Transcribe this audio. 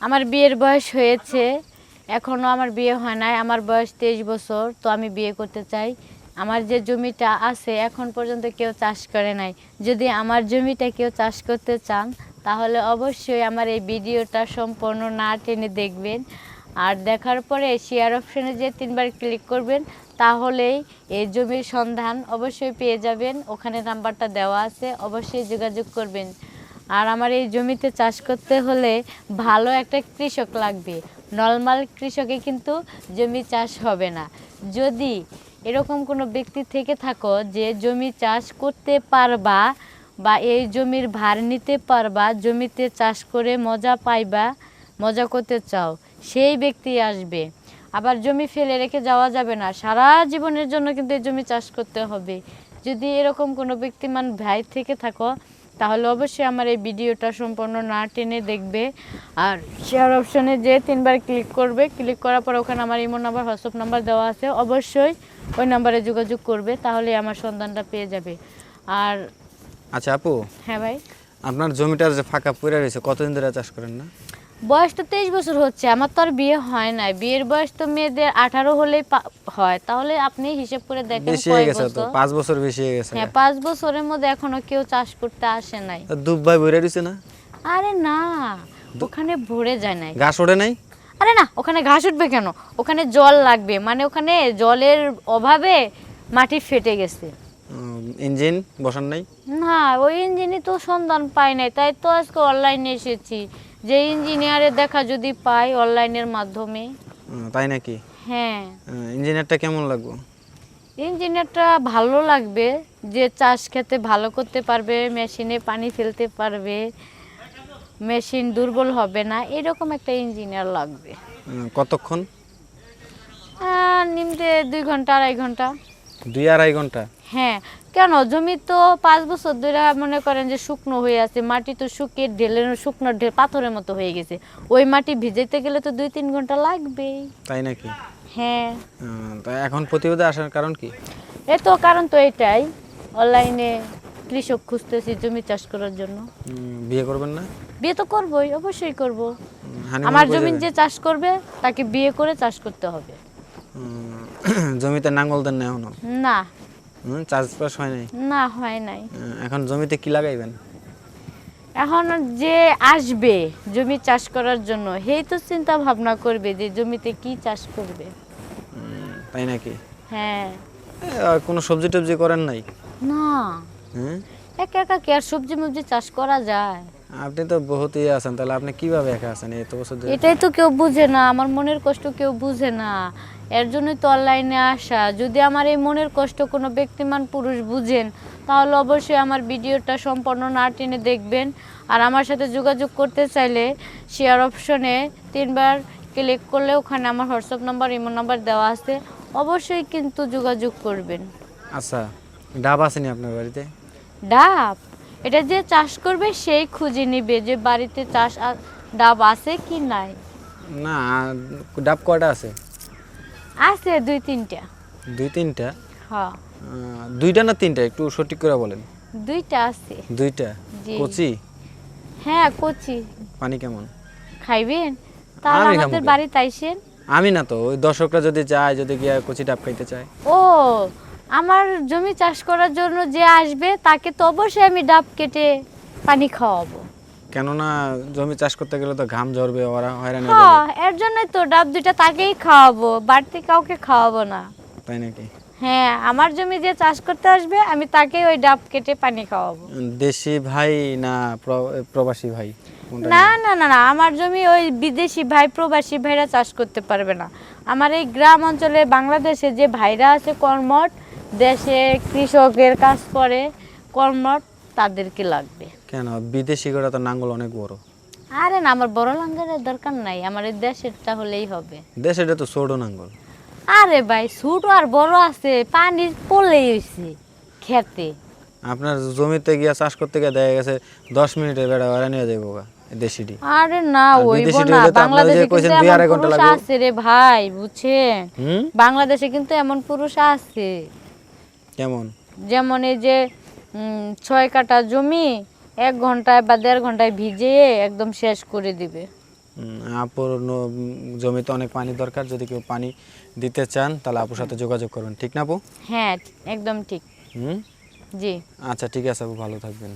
আমার বিয়ের বয়স হয়েছে এখনও আমার বিয়ে হয় নাই, আমার বয়স তেইশ বছর, তো আমি বিয়ে করতে চাই। আমার যে জমিটা আছে, এখন পর্যন্ত কেউ চাষ করে নাই। যদি আমার জমিটা কেউ চাষ করতে চান, তাহলে অবশ্যই আমার এই ভিডিওটা সম্পূর্ণ না টেনে দেখবেন। আর দেখার পরে শেয়ার অপশনে যে তিনবার ক্লিক করবেন, তাহলেই এই জমির সন্ধান অবশ্যই পেয়ে যাবেন। ওখানে নাম্বারটা দেওয়া আছে, অবশ্যই যোগাযোগ করবেন। আর আমার এই জমিতে চাষ করতে হলে ভালো একটা কৃষক লাগবে। নর্মাল কৃষকে কিন্তু জমি চাষ হবে না। যদি এরকম কোনো ব্যক্তি থেকে থাকো যে জমি চাষ করতে পারবা বা এই জমির ভার নিতে পারবা, জমিতে চাষ করে মজা পাইবা, মজা করতে চাও, সেই ব্যক্তি আসবে। আবার জমি ফেলে রেখে যাওয়া যাবে না। সারা জীবনের জন্য কিন্তু এই জমি চাষ করতে হবে। যদি এরকম কোনো ব্যক্তিমান ভাই থেকে থাকো তাহলে অবশ্যই আমার এই ভিডিওটা সম্পূর্ণ না টেনে দেখবে। আর শেয়ার অপশানে যে তিনবার ক্লিক করবে ক্লিক করার পর ওখানে আমার ইমো নাম্বার হোয়াটসঅ্যাপ নাম্বার দেওয়া আছে। অবশ্যই ওই নাম্বারে যোগাযোগ করবে তাহলে আমার সন্ধানটা পেয়ে যাবে। আর আচ্ছা আপু হ্যাঁ ভাই। আপনার জমিটা যে ফাঁকা পড়ে রয়েছে কতদিন ধরে চাষ করেন না? বয়স তো তেইশ বছর হচ্ছে আমার তো আর বিয়ে হয় নাই। বিয়ের বয়স তো মেয়েদের আঠারো হলেই হয়। তাহলে আপনি হিসেব করে দেখেন পাঁচ বছর বেশি হয়ে গেছে। হ্যাঁ পাঁচ বছরের মধ্যে এখনও কেউ চাষ করতে আসে নাই। দুব্বাই ভরে রয়েছে না? আরে না ওখানে ভরে যায় নাই। ঘাস ওঠে নাই? আরে না ওখানে ঘাস উঠবে কেন? ওখানে জল লাগবে। মানে ওখানে জলের অভাবে মাটি ফেটে গেছে। ইঞ্জিন বসান নাই? না ওই ইঞ্জিনই তো সন্ধান পাই নাই। তাই তো আজকে অনলাইনে এসেছি। যে ইঞ্জিনিয়ারের দেখা যদি পাই অনলাইনের মাধ্যমে। তাই নাকি? হ্যাঁ। ইঞ্জিনিয়ারটা কেমন লাগবে? ইঞ্জিনিয়ারটা ভালো লাগবে যে চাষ খেতে ভালো করতে পারবে মেশিনে পানি ফেলতে পারবে মেশিন দুর্বল হবে না এরকম একটা ইঞ্জিনিয়ার লাগবে। কতক্ষণ? নিমতে দুই ঘণ্টা আড়াই ঘণ্টা। দুই আড়াই ঘণ্টা? হ্যাঁ কেন? জমি তো পাঁচ বছর ধরে মনে করেন যে শুকনো হয়ে আছে মাটি তো শুকিয়ে ঢেলে শুকনো ঢেল পাথরের মতো হয়ে গেছে। ওই মাটি ভিজাইতে গেলে তো দুই তিন ঘণ্টা লাগবেই। তাই নাকি? হ্যাঁ। তা এখন আসার কারণ কি? এ তো কারণ তো এটাই অনলাইনে কৃষক খুঁজতেছি জমি চাষ করার জন্য। বিয়ে করবেন না? বিয়ে তো করবই অবশ্যই করব। আমার জমি যে চাষ করবে তাকে বিয়ে করে চাষ করতে হবে। জমিতে নাঙ্গল দেন না এখনও? না। চাষবাস হয় নাই? না হয় নাই। এখন জমিতে কি লাগাইবেন? এখন যে আসবে জমি চাষ করার জন্য সেই তো চিন্তা ভাবনা করবে যে জমিতে কি চাষ করবে। তাই নাকি? হ্যাঁ। কোনো সবজি টবজি করেন নাই? না। একা একা কি আর সবজি মবজি চাষ করা যায়? আপনি তো বহুত ইয়ে আছেন তাহলে আপনি কীভাবে একা আছেন এত বছর ধরে? এটাই তো কেউ বুঝে না আমার মনের কষ্ট কেউ বুঝে না। এর জন্যই তো অনলাইনে আসা। যদি আমার এই মনের কষ্ট কোনো ব্যক্তিমান পুরুষ বুঝেন তাহলে অবশ্যই আমার ভিডিওটা সম্পূর্ণ না টেনে দেখবেন। আর আমার সাথে যোগাযোগ করতে চাইলে শেয়ার অপশনে তিনবার ক্লিক করলে ওখানে আমার হোয়াটসঅ্যাপ নাম্বার ইমো নাম্বার দেওয়া আছে। অবশ্যই কিন্তু যোগাযোগ করবেন। আচ্ছা ডাব আসেনি আপনার বাড়িতে? ডাব? এটা যে চাষ করবে সেই খুঁজে নিবে যে বাড়িতে চাষ ডাব আছে কি নাই। না ডাব কয়টা আছে? আছে দুই তিনটা। দুই তিনটা? হ্যাঁ দুইটা না তিনটা? একটু সঠিক করে বলেন। দুইটা আছে। দুইটা। কচি? হ্যাঁ কচি। পানি কেমন? খাইবেন? তাহলে আমি আমাদের? বাড়িতে আইসেন। আমি না তো ওই দর্শকরা যদি চায় যদি গিয়ে কচি ডাব খাইতে চায়। ও আমার জমি চাষ করার জন্য যে আসবে তাকে তো অবশ্যই আমি ডাব কেটে পানি খাওয়াবো। কেননা জমি চাষ করতে গেলে তো ঘাম ঝরবে ওরা হয়রানি হয়ে হ্যাঁ এর জন্যই তো ডাব দুইটা তাকেই খাওয়াবো বাড়তি কাউকে খাওয়াবো না। তাই নাকি? হ্যাঁ আমার জমি যে চাষ করতে আসবে আমি তাকে ওই ডাব কেটে পানি খাওয়াবো। দেশি ভাই না প্র- প্রবাসী ভাই? কোনটা না না না না আমার জমি ওই বিদেশি ভাই প্রবাসী ভাইরা চাষ করতে পারবে না। আমার এই গ্রাম অঞ্চলে বাংলাদেশে যে ভাইরা আছে কর্মট দেশে কৃষকের কাজ করে কর্মট তাদেরকে লাগবে। কেন? বিদেশি করে তো নাঙ্গল অনেক বড়। আরে না আমার বড় লাঙ্গলের দরকার নাই আমার এই দেশেরটা হলেই হবে। দেশেরটা তো ছোট নাঙ্গল। আরে ভাই ছোট আর বড় আছে পানি পড়লেই হয়েছে খেতে। আপনার জমিতে গিয়া চাষ করতে গিয়ে দেখা গেছে দশ মিনিটে বেড়া ওরা নিয়ে যাব গা, দেশিটি। আরে না ওইব না বাংলাদেশে কিন্তু দুই এমন আড়াই ঘণ্টা পুরুষ। আছে রে ভাই বুঝছেন? বাংলাদেশে কিন্তু এমন পুরুষ আছে। কেমন? যেমন এই যে ছয় কাটা জমি এক ঘন্টায় বা দেড় ঘন্টায় ভিজিয়ে একদম শেষ করে দিবে। আপুর জমিতে অনেক পানি দরকার যদি কেউ পানি দিতে চান তাহলে আপুর সাথে যোগাযোগ করবেন ঠিক না আপু? হ্যাঁ একদম ঠিক। হুম? জি। আচ্ছা ঠিক আছে আপু ভালো থাকবেন।